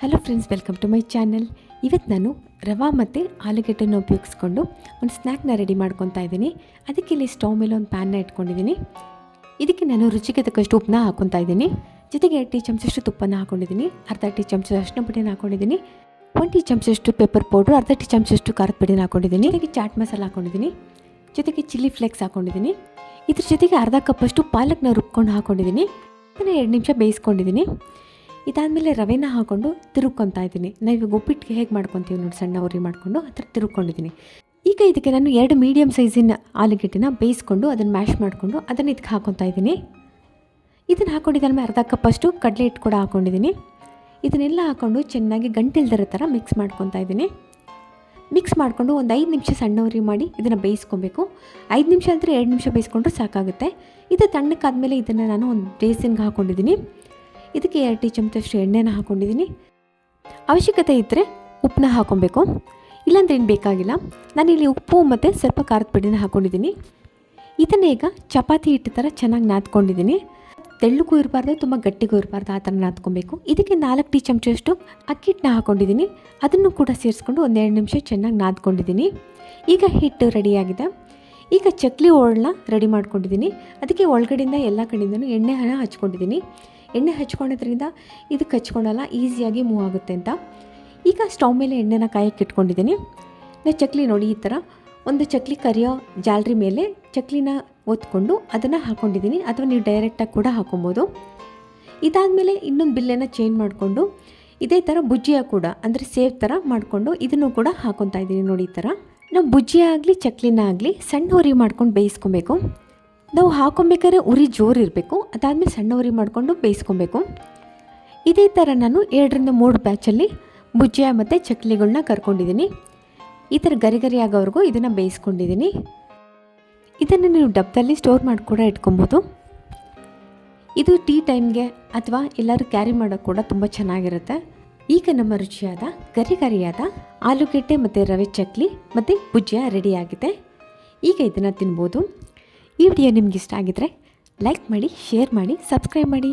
Hello friends welcome to my channel ಇವತ್ತು ನಾನು ರವಾ ಮತ್ತು ಆಲೂಗೆಡ್ಡೆನ ಉಪಯೋಗಿಸ್ಕೊಂಡು ಒಂದು ಸ್ನ್ಯಾಕ್ನ ರೆಡಿ ಮಾಡ್ಕೊತಾ ಇದ್ದೀನಿ. ಅದಕ್ಕೆ ಇಲ್ಲಿ ಸ್ಟವ್ ಮೇಲೆ ಒಂದು ಪ್ಯಾನ್ನ ಇಟ್ಕೊಂಡಿದ್ದೀನಿ. ಇದಕ್ಕೆ ನಾನು ರುಚಿಗೆ ತಕ್ಕಷ್ಟು ಉಪ್ಪನ್ನ ಹಾಕೊತಾ ಇದ್ದೀನಿ. ಜೊತೆಗೆ ಟೀ ಚಮಚಷ್ಟು ತುಪ್ಪನ ಹಾಕೊಂಡಿದ್ದೀನಿ. ಅರ್ಧ ಟೀ ಚಮಚ ಅರಿಶಿನ ಪುಡಿನ ಹಾಕೊಂಡಿದ್ದೀನಿ. ಒಂದು ಟೀ ಚಮಚಷ್ಟು ಪೆಪ್ಪರ್ ಪೌಡ್ರು ಅರ್ಧ ಟೀ ಚಮಚಷ್ಟು ಖಾರದ ಪುಡಿನ ಹಾಕೊಂಡಿದ್ದೀನಿ. ಜೊತೆಗೆ ಚಾಟ್ ಮಸಾಲ ಹಾಕೊಂಡಿದ್ದೀನಿ. ಜೊತೆಗೆ ಚಿಲ್ಲಿ ಫ್ಲೇಕ್ಸ್ ಹಾಕೊಂಡಿದ್ದೀನಿ. ಇದ್ರ ಜೊತೆಗೆ ಅರ್ಧ ಕಪ್ಪಷ್ಟು ಪಾಲಕ್ನ ರುಬ್ಕೊಂಡು ಹಾಕೊಂಡಿದ್ದೀನಿ. ಅದನ್ನು ಎರಡು ನಿಮಿಷ ಬೇಯಿಸ್ಕೊಂಡಿದ್ದೀನಿ. ಇದಾದಮೇಲೆ ರವೆನ ಹಾಕೊಂಡು ತಿರುಗ್ಕೊತಾ ಇದ್ದೀನಿ. ನಾವು ಇವಾಗ ಉಪ್ಪಿಟ್ಟಿಗೆ ಹೇಗೆ ಮಾಡ್ಕೊತೀವಿ ನೋಡಿ ಸಣ್ಣ ಉರಿ ಮಾಡಿಕೊಂಡು ಆ ಥರ ತಿರುಗ್ಕೊಂಡಿದ್ದೀನಿ. ಈಗ ಇದಕ್ಕೆ ನಾನು ಎರಡು ಮೀಡಿಯಮ್ ಸೈಜಿನ ಆಲೂಗೆಡ್ಡೆನ ಬೇಯಿಸ್ಕೊಂಡು ಅದನ್ನು ಮ್ಯಾಶ್ ಮಾಡಿಕೊಂಡು ಅದನ್ನು ಇದಕ್ಕೆ ಹಾಕೊತಾ ಇದ್ದೀನಿ. ಇದನ್ನು ಹಾಕೊಂಡಿದ್ದಾದ್ಮೇಲೆ ಅರ್ಧ ಕಪ್ಪಷ್ಟು ಕಡಲೆ ಹಿಟ್ಟು ಕೂಡ ಹಾಕ್ಕೊಂಡಿದ್ದೀನಿ ಇದನ್ನೆಲ್ಲ ಹಾಕ್ಕೊಂಡು ಚೆನ್ನಾಗಿ ಗಂಟಿಲ್ದಿರೋ ಥರ ಮಿಕ್ಸ್ ಮಾಡ್ಕೊತಾ ಇದ್ದೀನಿ. ಮಿಕ್ಸ್ ಮಾಡಿಕೊಂಡು ಒಂದು ಐದು ನಿಮಿಷ ಸಣ್ಣ ಉರಿ ಮಾಡಿ ಇದನ್ನು ಬೇಯಿಸ್ಕೊಬೇಕು. ಐದು ನಿಮಿಷ ಅಂದರೆ ಎರಡು ನಿಮಿಷ ಬೇಯಿಸ್ಕೊಂಡ್ರೆ ಸಾಕಾಗುತ್ತೆ. ಇದು ತಣ್ಣಕ್ಕಾದಮೇಲೆ ಇದನ್ನು ನಾನು ಒಂದು ಬೇಸಿನ್ಗೆ ಹಾಕ್ಕೊಂಡಿದ್ದೀನಿ ಇದಕ್ಕೆ ಎರಡು ಟೀ ಚಮಚಷ್ಟು ಎಣ್ಣೆನ ಹಾಕ್ಕೊಂಡಿದ್ದೀನಿ ಅವಶ್ಯಕತೆ ಇದ್ದರೆ ಉಪ್ಪನ್ನ ಹಾಕ್ಕೊಬೇಕು ಇಲ್ಲಾಂದ್ರೆ ಏನು ಬೇಕಾಗಿಲ್ಲ. ನಾನಿಲ್ಲಿ ಉಪ್ಪು ಮತ್ತು ಸ್ವಲ್ಪ ಖಾರದ ಪುಡಿನ ಹಾಕ್ಕೊಂಡಿದ್ದೀನಿ ಇದನ್ನೇ ಈಗ ಚಪಾತಿ ಹಿಟ್ಟು ಥರ ಚೆನ್ನಾಗಿ ನಾದ್ಕೊಂಡಿದ್ದೀನಿ. ತೆಳ್ಳಗೂ ಇರಬಾರ್ದು, ತುಂಬ ಗಟ್ಟಿಗೂ ಇರಬಾರ್ದು ಆ ಥರ ನಾದ್ಕೊಬೇಕು. ಇದಕ್ಕೆ ನಾಲ್ಕು ಟೀ ಚಮಚಷ್ಟು ಅಕ್ಕಿ ಹಿಟ್ಟನ್ನ ಹಾಕ್ಕೊಂಡಿದ್ದೀನಿ ಅದನ್ನು ಕೂಡ ಸೇರಿಸ್ಕೊಂಡು ಒಂದೆರಡು ನಿಮಿಷ ಚೆನ್ನಾಗಿ ನಾದ್ಕೊಂಡಿದ್ದೀನಿ. ಈಗ ಹಿಟ್ಟು ರೆಡಿಯಾಗಿದೆ ಈಗ ಚಕ್ಲಿ ಹೋಳನ್ನ ರೆಡಿ ಮಾಡ್ಕೊಂಡಿದ್ದೀನಿ. ಅದಕ್ಕೆ ಒಳಗಡೆಯಿಂದ ಎಲ್ಲ ಕಡೆಯಿಂದನೂ ಎಣ್ಣೆ ಹಣ ಹಚ್ಕೊಂಡಿದ್ದೀನಿ. ಎಣ್ಣೆ ಹಚ್ಕೊಂಡಿದ್ರಿಂದ ಇದಕ್ಕೆ ಹಚ್ಕೊಳಲ್ಲ ಈಸಿಯಾಗಿ ಮೂವ್ ಆಗುತ್ತೆ ಅಂತ. ಈಗ ಸ್ಟವ್ ಮೇಲೆ ಎಣ್ಣೆನ ಕಾಯಕ್ಕೆ ಇಟ್ಕೊಂಡಿದ್ದೀನಿ. ನಾ ಚಕ್ಲಿ ನೋಡಿ, ಈ ಥರ ಒಂದು ಚಕ್ಲಿ ಕರಿಯೋ ಜಾಲರಿ ಮೇಲೆ ಚಕ್ಲಿನ ಒತ್ಕೊಂಡು ಅದನ್ನು ಹಾಕ್ಕೊಂಡಿದ್ದೀನಿ ಅಥವಾ ನೀವು ಡೈರೆಕ್ಟಾಗಿ ಕೂಡ ಹಾಕೊಬೋದು. ಇದಾದಮೇಲೆ ಇನ್ನೊಂದು ಬಿಲ್ಲೆನ ಚೇಂಜ್ ಮಾಡಿಕೊಂಡು, ಇದೇ ಥರ ಬುಜ್ಜಿಯ ಕೂಡ, ಅಂದರೆ ಸೇವ್ ಥರ ಮಾಡಿಕೊಂಡು ಇದನ್ನು ಕೂಡ ಹಾಕೊತಾ ಇದ್ದೀನಿ ನೋಡಿ ಈ ಥರ. ನಾವು ಬುಜ್ಜಿಯಾಗಲಿ ಆಗಲಿ, ಚಕ್ಲಿನ ಆಗಲಿ ಸಣ್ಣ ಮಾಡ್ಕೊಂಡು ಬೇಯಿಸ್ಕೊಬೇಕು. ನಾವು ಹಾಕೊಬೇಕಾದ್ರೆ ಉರಿ ಜೋರು ಇರಬೇಕು, ಅದಾದಮೇಲೆ ಸಣ್ಣ ಉರಿ ಮಾಡಿಕೊಂಡು ಬೇಯಿಸ್ಕೊಬೇಕು. ಇದೇ ಥರ ನಾನು ಎರಡರಿಂದ ಮೂರು ಬ್ಯಾಚಲ್ಲಿ ಬುಜ್ಜಿಯ ಮತ್ತು ಚಕ್ಲಿಗಳನ್ನ ಕರ್ಕೊಂಡಿದ್ದೀನಿ. ಈ ಥರ ಗರಿ ಗರಿ ಆಗೋವರೆಗೂ ಇದನ್ನು ಬೇಯಿಸ್ಕೊಂಡಿದ್ದೀನಿ. ಇದನ್ನು ನೀವು ಡಬ್ಬದಲ್ಲಿ ಸ್ಟೋರ್ ಮಾಡಿ ಕೂಡ ಇಟ್ಕೊಬೋದು. ಇದು ಟೀ ಟೈಮ್ಗೆ ಅಥವಾ ಎಲ್ಲರೂ ಕ್ಯಾರಿ ಮಾಡೋಕೆ ಕೂಡ ತುಂಬ ಚೆನ್ನಾಗಿರುತ್ತೆ. ಈಗ ನಮ್ಮ ರುಚಿಯಾದ, ಗರಿ ಗರಿಯಾದ ಆಲೂಗೆಡ್ಡೆ ಮತ್ತು ರವೆ ಚಕ್ಲಿ ಮತ್ತು ಬುಜ್ಜಿಯ ರೆಡಿಯಾಗಿದೆ ಈಗ ಇದನ್ನು ತಿನ್ಬೋದು. ಈ ವಿಡಿಯೋ ನಿಮ್ಗೆ ಇಷ್ಟ ಆಗಿದ್ರೆ ಲೈಕ್ ಮಾಡಿ ಶೇರ್ ಮಾಡಿ ಸಬ್ಸ್ಕ್ರೈಬ್ ಮಾಡಿ.